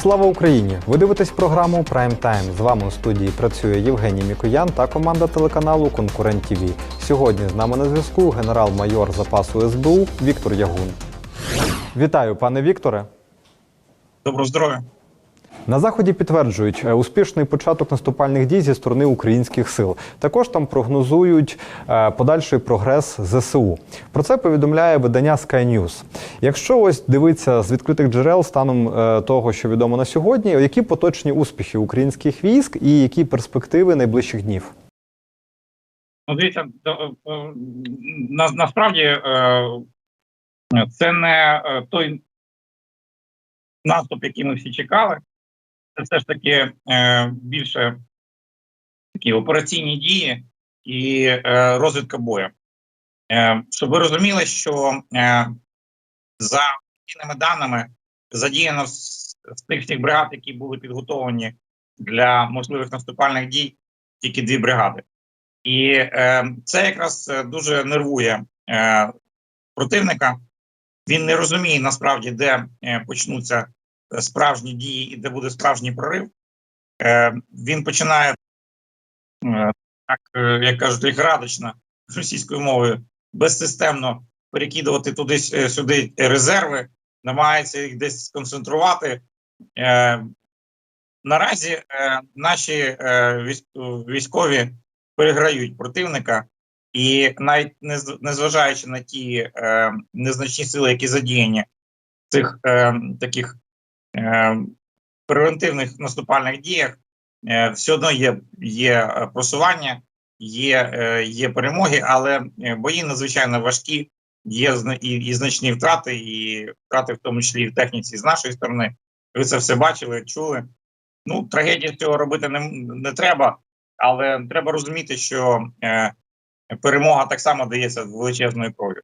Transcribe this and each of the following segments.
Слава Україні! Ви дивитесь програму Прайм Тайм. З вами у студії працює Євгеній Мікоян та команда телеканалу Конкурент ТВ. Сьогодні з нами на зв'язку генерал-майор запасу СБУ Віктор Ягун. Вітаю, пане Вікторе. Доброго здоров'я. На заході підтверджують е, успішний початок наступальних дій зі сторони українських сил. Також там прогнозують е, подальший прогрес ЗСУ. Про це повідомляє видання Sky News. Якщо ось дивитися з відкритих джерел станом е, того, що відомо на сьогодні, які поточні успіхи українських військ і які перспективи найближчих днів? Ну, дивіться, на, насправді це не той наступ, який ми всі чекали. Це все ж таки е, більше такі операційні дії і е, розвідка бою. Е, Щоб ви розуміли, що е, за офіційними даними задіяно з, з тих всіх бригад, які були підготовлені для можливих наступальних дій, тільки дві бригади. І е, це якраз е, дуже нервує е, противника. Він не розуміє насправді, де е, почнуться справжні дії і де буде справжній прорив. Е, він починає, е, так е, як кажуть, лихорадочно російською мовою, безсистемно перекидувати туди-сюди резерви, намагається їх десь сконцентрувати. Наразі наші військові переграють противника, і навіть незважаючи на ті е, незначні сили, які задіяні цих е, таких превентивних наступальних діях, е, все одно є, є е, просування, є, е, є перемоги, але е, бої надзвичайно важкі, є і, і значні втрати, і втрати, в тому числі і в техніці з нашої сторони. Ви це все бачили, чули. Ну, трагедії цього робити не, не треба, але треба розуміти, що е, перемога так само дається величезною кров'ю.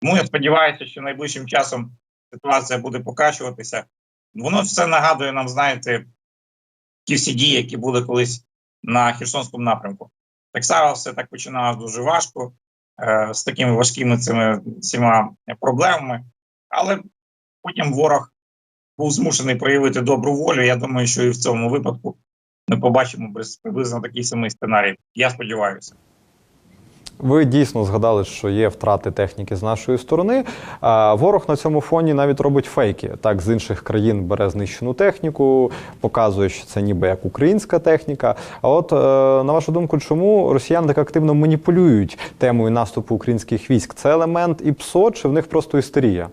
Тому я сподіваюся, що найближчим часом ситуація буде покращуватися. Воно все нагадує нам, знаєте, ті всі дії, які були колись на Херсонському напрямку. Так само все так починалося дуже важко, е, з такими важкими цими всіма проблемами. Але потім ворог був змушений проявити добру волю. Я думаю, що і в цьому випадку ми побачимо приблизно такий самий сценарій. Я сподіваюся. Ви дійсно згадали, що є втрати техніки з нашої сторони. Ворог на цьому фоні навіть робить фейки. Так, з інших країн бере знищену техніку, показує, що це ніби як українська техніка. А от е, на вашу думку, чому росіяни так активно маніпулюють темою наступу українських військ? Це елемент і ПСО, чи в них просто істерія?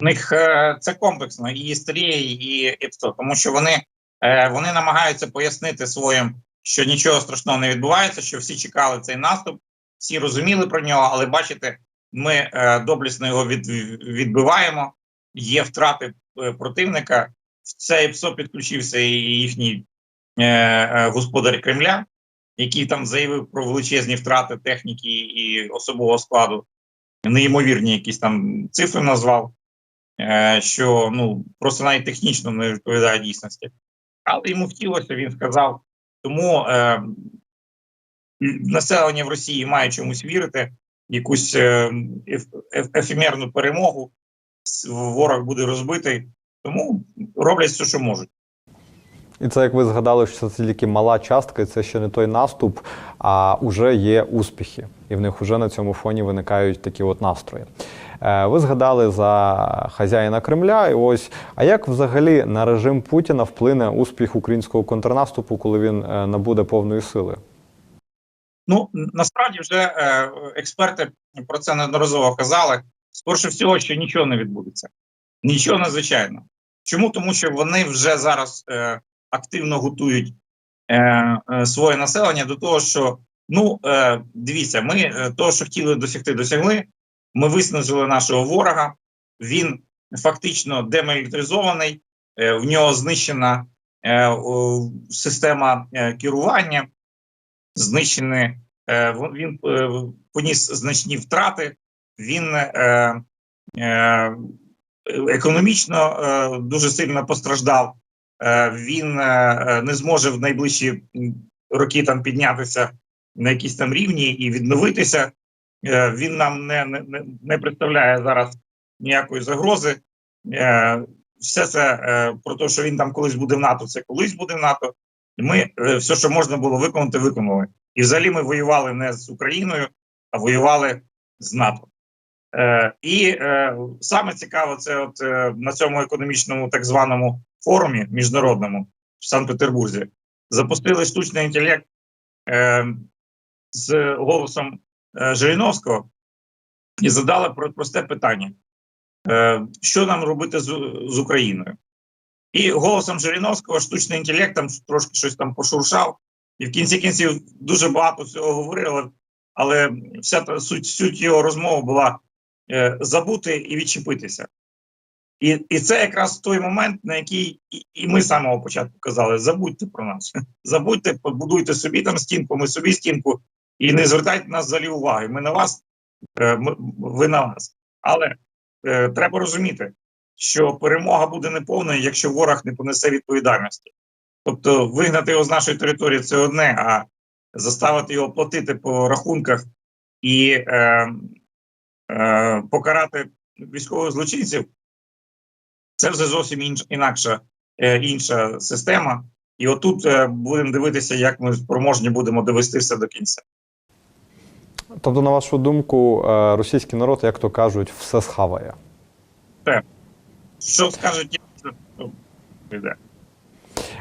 У них е, це комплексно і істерія, і ІПСО, тому що вони, е, вони намагаються пояснити своїм, що нічого страшного не відбувається, що всі чекали цей наступ, всі розуміли про нього, але бачите, ми е, доблісно його від, відбиваємо. Є втрати е, противника. В це ІПСО підключився і їхній е, е, господар Кремля, який там заявив про величезні втрати техніки і особового складу. Неймовірні якісь там цифри назвав е, що ну просто навіть технічно не відповідає дійсності. Але йому втілося, він сказав. Тому е, населення в Росії має чомусь вірити, якусь е, еф, еф- ефемерну перемогу. Ворог буде розбитий, тому роблять все, що можуть. І це як ви згадали, що це тільки мала частка, і це ще не той наступ, а вже є успіхи, і в них вже на цьому фоні виникають такі от настрої. Е, Ви згадали за хазяїна Кремля. І ось, а як взагалі на режим Путіна вплине успіх українського контрнаступу, коли він е, набуде повної сили? Ну насправді вже е, експерти про це неодноразово казали. Скорше всього, що нічого не відбудеться. Нічого надзвичайного. Чому? Тому що вони вже зараз е, активно готують е, е, своє населення до того, що ну е, дивіться, ми е, того, що хотіли досягти, досягли. Ми виснажили нашого ворога. Він фактично демілітаризований, е, в нього знищена е, о, система е, керування знищені, е, він е, поніс значні втрати, він е, економічно дуже сильно постраждав. Він не зможе в найближчі роки там піднятися на якісь там рівні і відновитися. Він нам не, не, не- представляє зараз ніякої загрози. Все це про те, що він там колись буде в НАТО, це колись буде в НАТО. І ми е, все, що можна було виконати, виконали. І взагалі ми воювали не з Україною, а воювали з НАТО. Е, і е, саме цікаво, це от е, на цьому економічному так званому форумі міжнародному в Санкт-Петербурзі запустили штучний інтелект е, з голосом е, Жириновського і задали про- просте питання: е, що нам робити з, з Україною? І голосом Жириновського штучний інтелект там трошки щось там пошуршав, і в кінці кінців дуже багато всього говорили, але вся та суть, суть його розмови була е, забути і відчепитися. І, і це якраз той момент, на який і, і ми з самого початку казали: забудьте про нас, забудьте, побудуйте собі там стінку, ми собі стінку, і не звертайте нас взагалі уваги. Ми на вас, е, ми, ви на нас. Але е, треба розуміти, що перемога буде неповною, якщо ворог не понесе відповідальності. Тобто вигнати його з нашої території це одне, а заставити його платити по рахунках і е, е, покарати військових злочинців це вже зовсім інш, інакша е, інша система. І отут е, будемо дивитися, як ми спроможні будемо довести все до кінця. Тобто, на вашу думку, е, російський народ, як то кажуть, все схаває. Що скажуть, йде.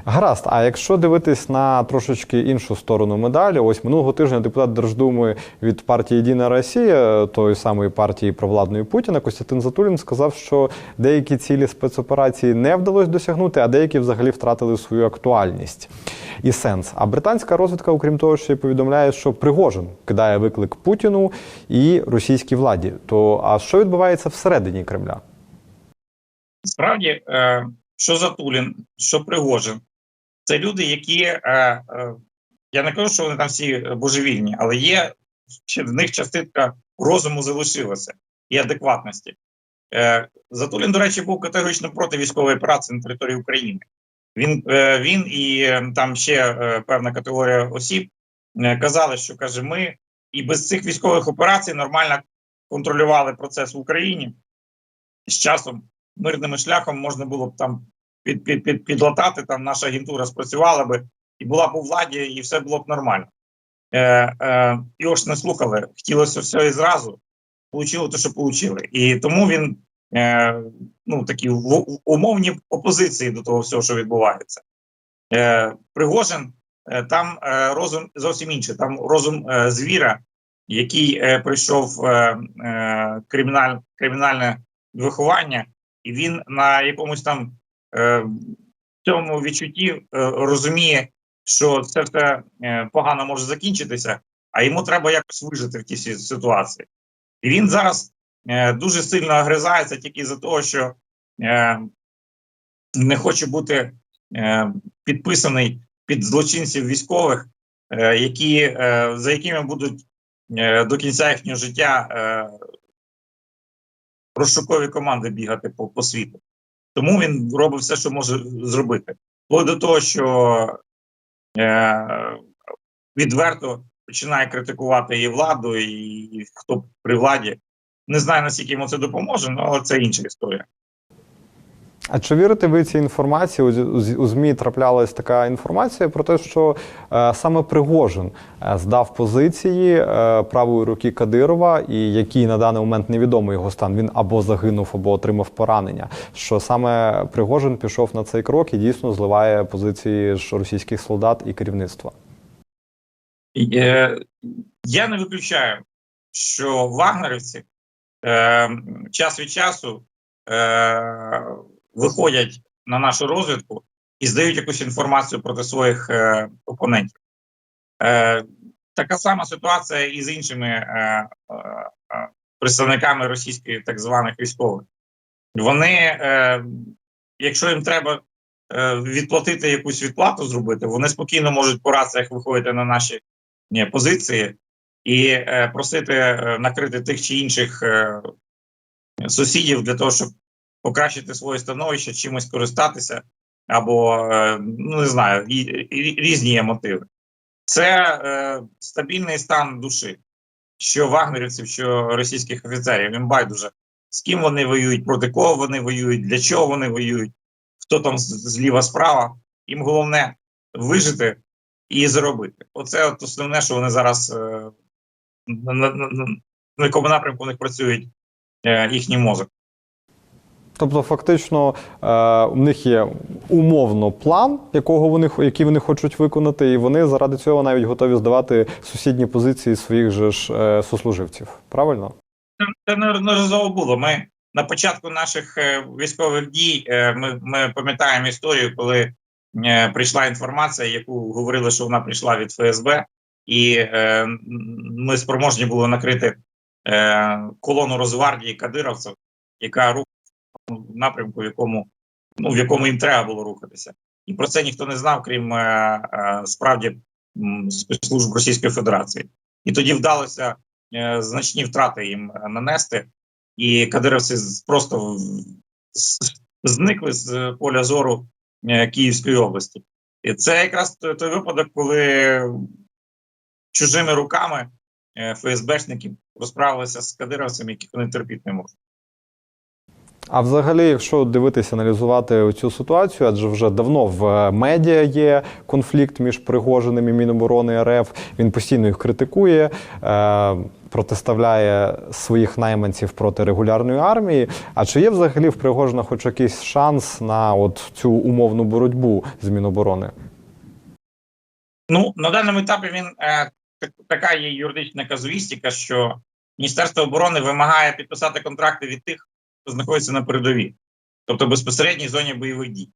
Гаразд, а якщо дивитись на трошечки іншу сторону медалі, ось минулого тижня депутат Держдуми від партії Єдина Росія, тої самої партії провладної Путіна, Костянтин Затулін сказав, що деякі цілі спецоперації не вдалося досягнути, а деякі взагалі втратили свою актуальність і сенс. А британська розвідка, окрім того, ще й повідомляє, що Пригожин кидає виклик Путіну і російській владі. То а що відбувається всередині Кремля? Справді, е, що Затулін, що Пригожин, це люди, які е, е, я не кажу, що вони там всі божевільні, але є в них частинка розуму залишилася і адекватності. Затулін, до речі, був категорично проти військової операції на території України. Він, він і там ще певна категорія осіб казали, що каже, ми і без цих військових операцій нормально контролювали процес в Україні. З часом мирним шляхом можна було б там під, під, під, підлатати, там наша агентура спрацювала би і була б у владі, і все було б нормально. Е, е, його ж не слухали, хотілося все і зразу, получили те, що получили. І тому він е, ну, такі в, в умовні опозиції до того всього, що відбувається. Е, Пригожин е, там е, розум зовсім інший. Там розум е, звіра, який е, пройшов е, е, криміналь, кримінальне виховання, і він на якомусь там е, цьому відчутті е, розуміє, що це все е, погано може закінчитися, а йому треба якось вижити в тій ситуації. І він зараз е, дуже сильно огризається тільки за того, що е, не хоче бути е, підписаний під злочинців військових, е, які, е, за якими будуть е, до кінця їхнього життя е, розшукові команди бігати по, по світу. Тому він робить все, що може зробити. Вплоть до того, що е, відверто починає критикувати і владу, і хто при владі. Не знаю, наскільки йому це допоможе, але це інша історія. А чи вірите ви цій інформації? У, у ЗМІ траплялась така інформація про те, що е, саме Пригожин е, здав позиції е, правої руки Кадирова, і який на даний момент невідомий його стан. Він або загинув, або отримав поранення. Що саме Пригожин пішов на цей крок і дійсно зливає позиції російських солдат і керівництва. Я не виключаю, що вагнерівці е, час від часу е, виходять на нашу розвідку і здають якусь інформацію проти своїх е, опонентів. Е, така сама ситуація і з іншими е, е, представниками російських так званих військових. Вони, е, якщо їм треба е, відплатити якусь відплату зробити, вони спокійно можуть по раціях виходити на наші ні, позиції і е, просити е, накрити тих чи інших е, сусідів для того, щоб покращити своє становище, чимось користатися, або е, ну не знаю, різні є мотиви. Це е, стабільний стан душі, що вагнерівців, що російських офіцерів. Їм байдуже з ким вони воюють, проти кого вони воюють, для чого вони воюють, хто там зліва справа. Їм головне вижити і заробити. Оце от основне, що вони зараз е, на, на, на, на якому напрямку у працюють е, їхній мозок. Тобто, фактично, е, у них є умовно план, якого вони який вони хочуть виконати, і вони заради цього навіть готові здавати сусідні позиції своїх же ж е, сослуживців. Правильно? Це неодноразово було. Ми на початку наших е, військових дій е, ми, ми пам'ятаємо історію, коли е, прийшла інформація, яку говорили, що вона прийшла від ФСБ, і е, ми спроможні були накрити е, колону Росгвардії кадировців, яка рухалася в напрямку, в якому ну в якому їм треба було рухатися. І про це ніхто не знав, крім е, е, справді спецслужб Російської Федерації. І тоді вдалося е, значні втрати їм нанести, і кадировці просто зникли з поля зору Київської області. І це якраз той, випадок, коли чужими руками ФСБшники розправилися з кадировцями, яких вони терпіти не можуть. А взагалі, якщо дивитися, аналізувати цю ситуацію, адже вже давно в медіа є конфлікт між Пригожиним і Міноборони РФ. Він постійно їх критикує, е, протиставляє своїх найманців проти регулярної армії. А чи є взагалі в Пригожина хоч якийсь шанс на от цю умовну боротьбу з Міноборони? Ну на даному етапі він е, така є юридична казуїстика, що Міністерство оборони вимагає підписати контракти від тих, хто знаходиться на передовій, тобто безпосередній зоні бойових дій,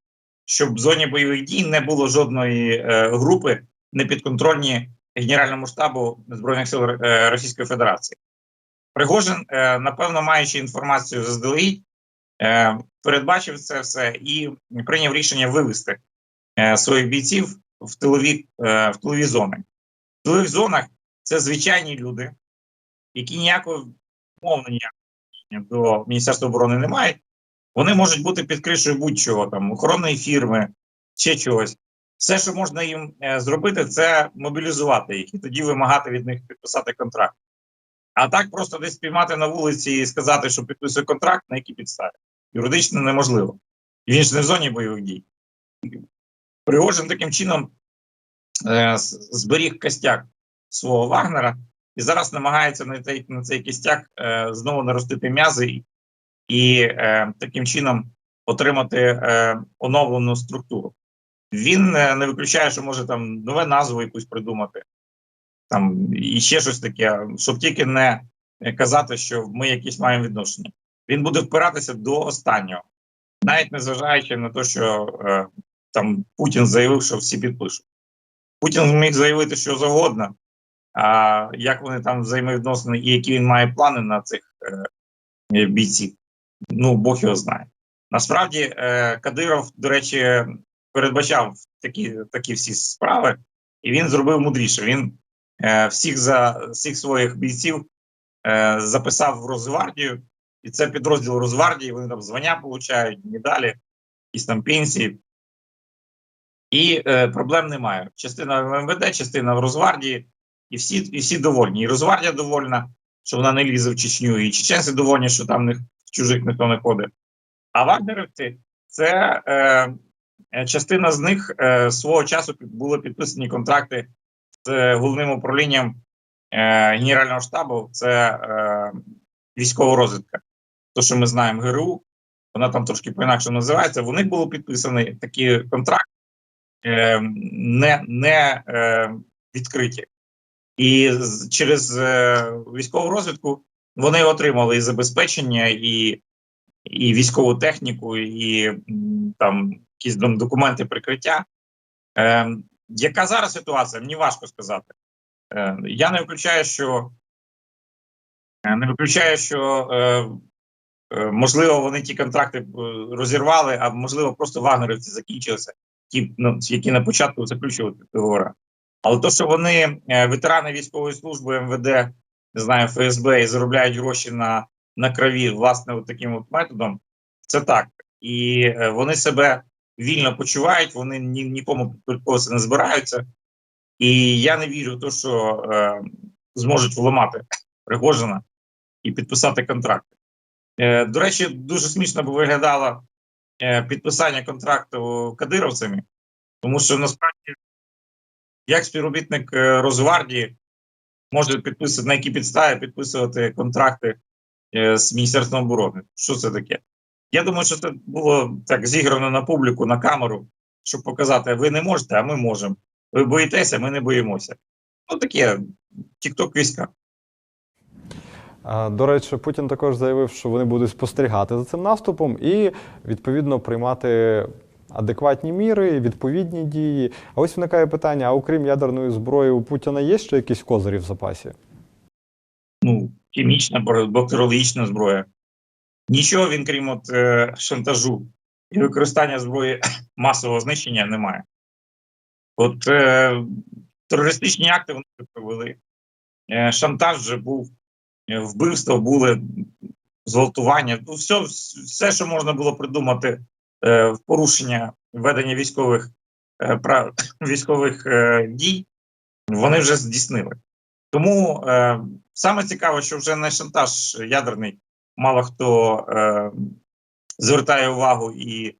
щоб в зоні бойових дій не було жодної е, групи непідконтрольні Генеральному штабу збройних сил е, Російської Федерації. Пригожин, е, напевно, маючи інформацію заздалегідь, е, передбачив це все і прийняв рішення вивести е, своїх бійців в тилові, е, в тилові зони. В тилових зонах це звичайні люди, які ніякого мовно ніякого відношення до Міністерства оборони не мають. Вони можуть бути під кришею будь-чого, там охоронної фірми, ще чогось. Все, що можна їм е, зробити, це мобілізувати їх і тоді вимагати від них підписати контракт. А так просто десь спіймати на вулиці і сказати, що підписує контракт, на які підстави. Юридично неможливо. Він ж не в зоні бойових дій. Пригожин таким чином е, зберіг костяк свого Вагнера і зараз намагається на цей, на цей кістяк е, знову наростити м'язи і, е, таким чином отримати е, оновлену структуру. Він е, не виключає, що може там нове назву якусь придумати, там і ще щось таке, щоб тільки не казати, що ми якісь маємо відношення. Він буде впиратися до останнього, навіть незважаючи на те, що е, там Путін заявив, що всі підпишуть. Путін зміг заявити, що завгодно. А як вони там взаємовідносини і які він має плани на цих е, бійців? Ну, Бог його знає. Насправді, е, Кадиров, до речі, передбачав такі, такі всі справи, і він зробив мудріше. Він е, всіх за всіх своїх бійців е, записав в Росгвардію, і це підрозділ Росгвардії. Вони там звання получають, медалі, якісь там пенсії. І е, проблем немає. Частина в МВД, частина в Росгвардії, і всі, і всі довольні. І Росгвардія довольна, що вона не лізе в Чечню, і чеченці довольні, що там в чужих ніхто не ходить. А вагнерівці це е, е, частина з них е, свого часу були підписані контракти з е, головним управлінням е, Генерального штабу. Це е, військова розвідка. То, що ми знаємо, ГРУ, вона там трошки по-інакше називається. В них було підписані такі контракти е, не, не е, відкриті. І через е, військову розвідку вони отримали і забезпечення, і, і військову техніку, і там якісь документи прикриття. Е, яка зараз ситуація? Мені важко сказати. Е, я не виключаю, що е, не виключаю, що е, е, можливо вони ті контракти розірвали, а можливо, просто вагнерівці закінчилися, ті, ну, які на початку заключували договори. Але то, що вони е, ветерани військової служби МВД, не знаю, ФСБ і заробляють гроші на, на крові, власне, от таким от методом, це так. І е, вони себе вільно почувають, вони ні, нікому підпорядковуватися не збираються. І я не вірю в те, що е, зможуть вламати Пригожина і підписати контракти. Е, До речі, дуже смішно би виглядало е, підписання контракту кадировцями, тому що насправді, як співробітник е, Росгвардії може підписувати на які підстави підписувати контракти е, з Міністерством оборони. Що це таке? Я думаю, що це було так зіграно на публіку, на камеру, щоб показати, ви не можете, а ми можемо. Ви боїтеся, ми не боїмося. Ну таке тік-ток війська. До речі, Путін також заявив, що вони будуть спостерігати за цим наступом і відповідно приймати адекватні міри, відповідні дії. А ось виникає питання: а окрім ядерної зброї, у Путіна є ще якісь козирі в запасі? ну, хімічна, бактеріологічна зброя. Нічого він, крім от, е, шантажу і використання зброї масового знищення, немає. От е, терористичні акти вони провели. Е, шантаж вже був, е, вбивства були, зґвалтування. Ну, все, все, що можна було придумати в порушення ведення військових, е, прав, військових е, дій, вони вже здійснили. Тому е, саме цікаво, що вже не шантаж ядерний, мало хто е, звертає увагу і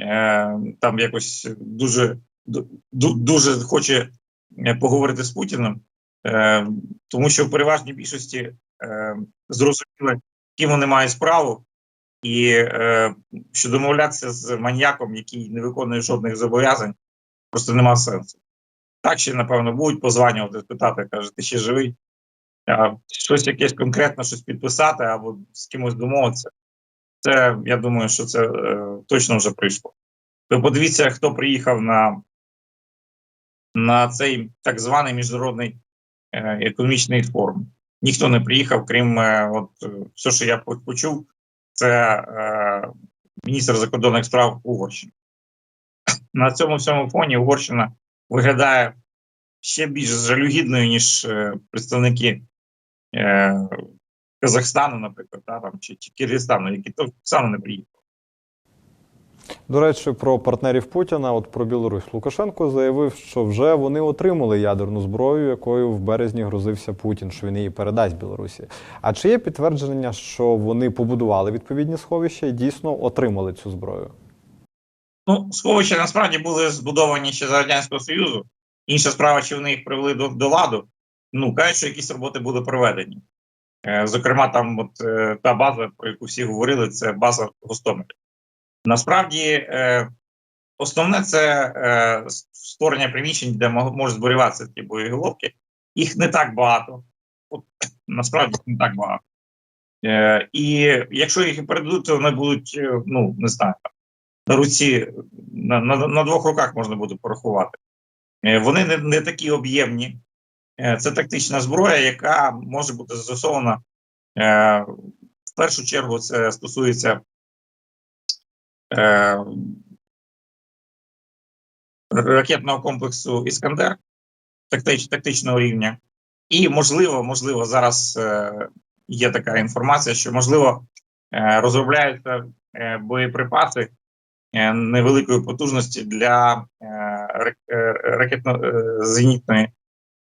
е, там якось дуже ду- ду- дуже хоче е, поговорити з Путіним, е, тому що в переважній більшості е, зрозуміли, ким вони мають справу, і е, що домовлятися з маньяком, який не виконує жодних зобов'язань, просто нема сенсу. Так ще, напевно, будуть позванювати, питати, каже, ти ще живий. А щось якесь конкретно щось підписати або з кимось домовитися. Це я думаю, що це е, точно вже прийшло. Ви подивіться, хто приїхав на, на цей так званий міжнародний е, економічний форум. Ніхто не приїхав, крім е, от е, все, що я почув, це е, міністр закордонних справ Угорщини. На цьому всьому фоні Угорщина виглядає ще більш жалюгідною, ніж е, представники е, Казахстану, наприклад, та, там, чи, чи Киргизстану, які так само не приїхали. До речі, про партнерів Путіна, от про Білорусь, Лукашенко заявив, що вже вони отримали ядерну зброю, якою в березні грозився Путін, що він її передасть Білорусі. А чи є підтвердження, що вони побудували відповідні сховища і дійсно отримали цю зброю? Ну, сховища насправді були збудовані ще за Радянського Союзу. Інша справа, чи вони їх привели до, до ладу. Ну, кажуть, що якісь роботи були проведені. Е, зокрема, там от, е, та база, про яку всі говорили, це база в Гостомелі. Насправді, е, основне це е, створення приміщень, де можуть зберігатися ті боєголовки. Їх не так багато. От, насправді не так багато. Е, і якщо їх передадуть, то вони будуть, ну, не знаю, на руці, на, на, на двох руках можна буде порахувати. Вони не, не такі об'ємні. Це тактична зброя, яка може бути застосована. В першу чергу це стосується ракетного комплексу Іскандер тактич, тактичного рівня. І можливо, можливо, зараз е, є така інформація, що можливо е, розробляються е, боєприпаси е, невеликої потужності для е, е, ракетно-зенітної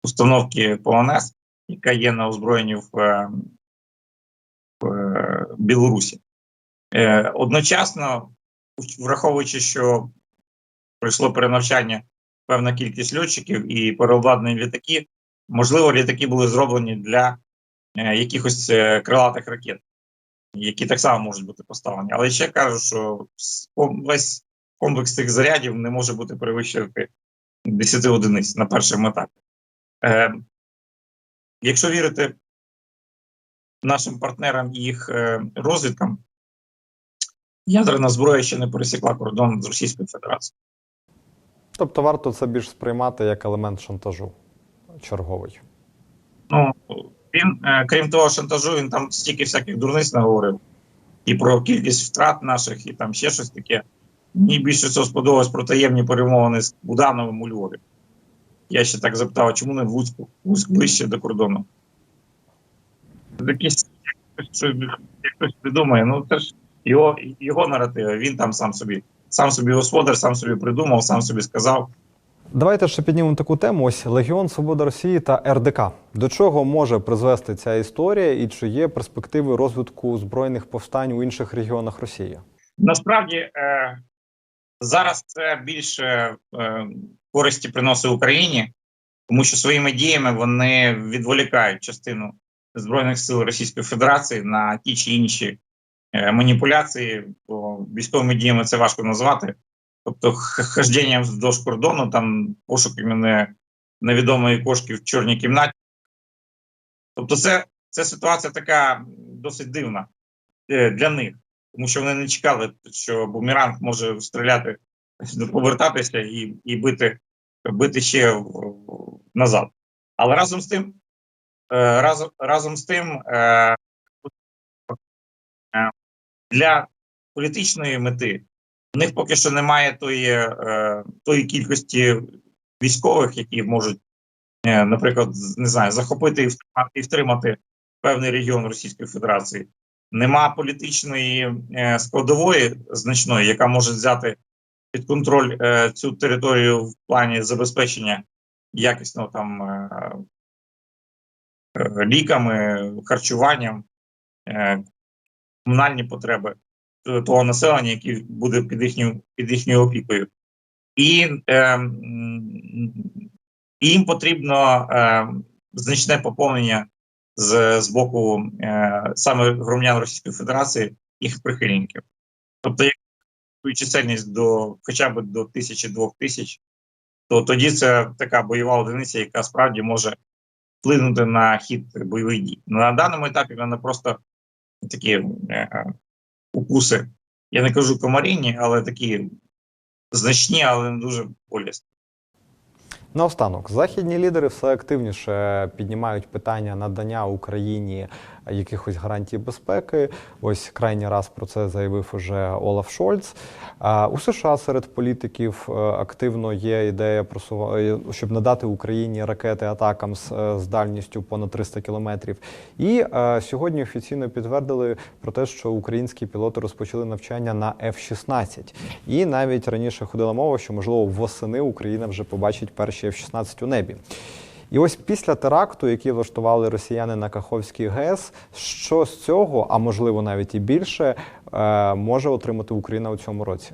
установки ПОНС, яка є на озброєнні в, е, е, Білорусі. Е, Одночасно, враховуючи, що пройшло перенавчання певна кількість льотчиків і переобладнані літаки, можливо, літаки були зроблені для е, якихось е, крилатих ракет, які так само можуть бути поставлені. Але ще кажу, що весь комплекс цих зарядів не може бути перевищувати 10 одиниць на першому етапі. Е, якщо вірити нашим партнерам і їх е, розвідкам, ядерна зброя ще не пересікла кордон з Російською Федерацією. Тобто варто це більш сприймати як елемент шантажу черговий. Ну, він, е, крім того, шантажу, він там стільки всяких дурниць наговорив. І про кількість втрат наших, і там ще щось таке. Мені більше всього сподобалось про таємні перемовини з Будановим у Львові. Я ще так запитав, а чому не в Луцьку? Луцьк ближче до кордону. Якісь хтось придумає, ну це ж його, його наративи, він там сам собі, сам собі господар, сам собі придумав, сам собі сказав. Давайте ще піднімемо таку тему. Ось Легіон Свобода Росії та РДК. До чого може призвести ця історія, і чи є перспективи розвитку збройних повстань у інших регіонах Росії? Насправді е, зараз це більше е, користі приносить Україні, тому що своїми діями вони відволікають частину збройних сил Російської Федерації на ті чи інші маніпуляції. Бо військовими діями це важко назвати. Тобто, хождіння вздовж кордону, там пошук іменно невідомої кошки в чорній кімнаті. Тобто, це, це ситуація така досить дивна е, для них тому що вони не чекали, що бумеранг може стріляти, повертатися і, і бити, бити ще назад. Але разом з тим, е, разом, разом з тим, е, е, для політичної мети. В них поки що немає тої, е, тої кількості військових, які можуть, е, наприклад, не знаю, захопити і втримати, певний регіон Російської Федерації. Нема політичної е, складової значної, яка може взяти під контроль цю територію в плані забезпечення якісного там ліками, харчуванням, комунальні потреби того населення, яке буде під їхньою під їхньою опікою. І е, їм потрібно е, значне поповнення з, з боку е, саме громадян Російської Федерації їх прихильників. Тобто, якщо чисельність до хоча б до тисячі-двох тисяч, то тоді це така бойова одиниця, яка справді може вплинути на хід бойових дій. На даному етапі вони просто такі е, укуси. Я не кажу комарінні, але такі значні, але не дуже болісні. Наостанок, західні лідери все активніше піднімають питання надання Україні якихось гарантій безпеки. Ось крайній раз про це заявив уже Олаф Шольц. У США серед політиків е, активно є ідея просува- е, щоб надати Україні ракети атакам з, е, з дальністю понад 300 кілометрів. І сьогодні офіційно підтвердили про те, що українські пілоти розпочали навчання на F-16. І навіть раніше ходила мова, що можливо восени Україна вже побачить перші F-16 у небі. І ось після теракту, який влаштували росіяни на Каховській ГЕС, що з цього, а можливо навіть і більше, е, може отримати Україна у цьому році?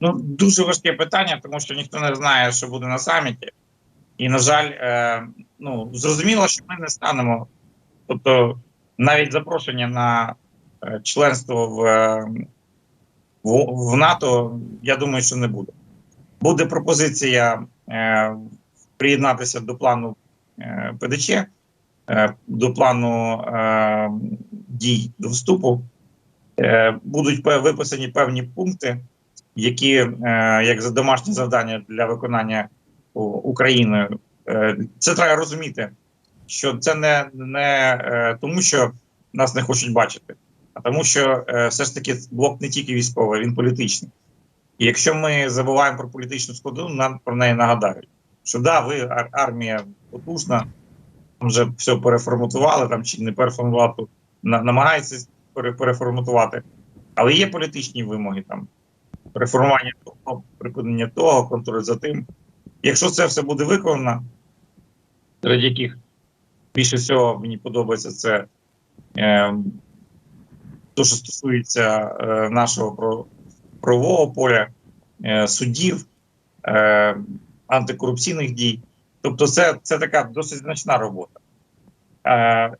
Ну, дуже важке питання, тому що ніхто не знає, що буде на саміті. І, на жаль, е, ну, зрозуміло, що ми не станемо. Тобто, навіть запрошення на е, членство в, е, в, в НАТО, я думаю, що не буде. Буде пропозиція е, приєднатися до плану е, ПДЧ, е, до плану е, дій до вступу. Будуть виписані певні пункти які як за домашнє завдання для виконання Україною. Це треба розуміти, що це не, не тому, що нас не хочуть бачити, а тому, що все ж таки блок не тільки військовий, він політичний. І якщо ми забуваємо про політичну складу, нам про неї нагадають, що да, ви ар- армія потужна, там вже все переформатували, там чи не на, намагаються пере- переформатувати. Але є політичні вимоги там реформування того, припинення того, контроль за тим. Якщо це все буде виконано, серед яких більше всього мені подобається це е, то, що стосується е, нашого правового поля, е, судів, е, антикорупційних дій. Тобто, це, це така досить значна робота. Е,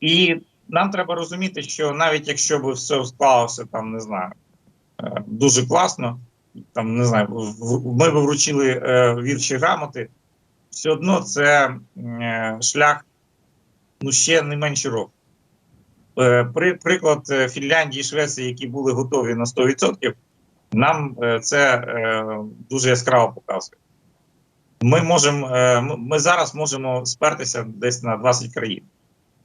і нам треба розуміти, що навіть якщо б все склалося там, не знаю, е, дуже класно, там не знаю, в- ми б вручили е, вірші грамоти, все одно це е, шлях ну ще не менше року. Е, при, приклад е, Фінляндії і Швеції, які були готові на 100%, нам це е, дуже яскраво показує. Ми можемо, е, ми- зараз можемо спертися десь на 20 країн.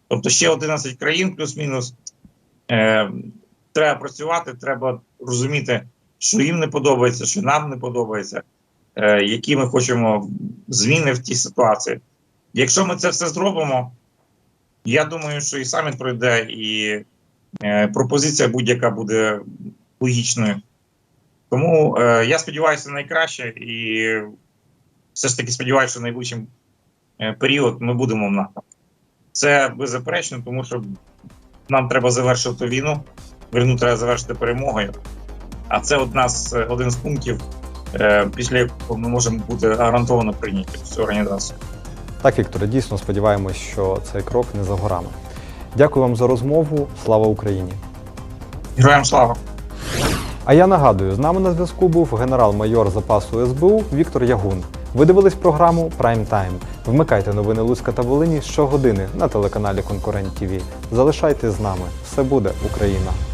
Тобто ще 11 країн, плюс-мінус. Е, треба працювати, треба розуміти, що їм не подобається, що нам не подобається, е, які ми хочемо зміни в тій ситуації. Якщо ми це все зробимо, я думаю, що і саміт пройде, і пропозиція будь-яка буде логічною. Тому я сподіваюся на найкраще і все ж таки сподіваюся, що найближчим е, період ми будемо в НАТО. Це беззаперечно, тому що нам треба завершити війну, війну треба завершити перемогою. А це от нас е, один з пунктів, е, після якого ми можемо бути гарантовано прийняті в цю організацію. Так, Вікторе, дійсно сподіваємось, що цей крок не за горами. Дякую вам за розмову. Слава Україні! Героям слава! А я нагадую, з нами на зв'язку був генерал-майор запасу СБУ Віктор Ягун. Ви дивились програму Прайм Тайм. Вмикайте новини Луцька та Волині щогодини на телеканалі Конкурент ТВ. Залишайтесь з нами. Все буде Україна!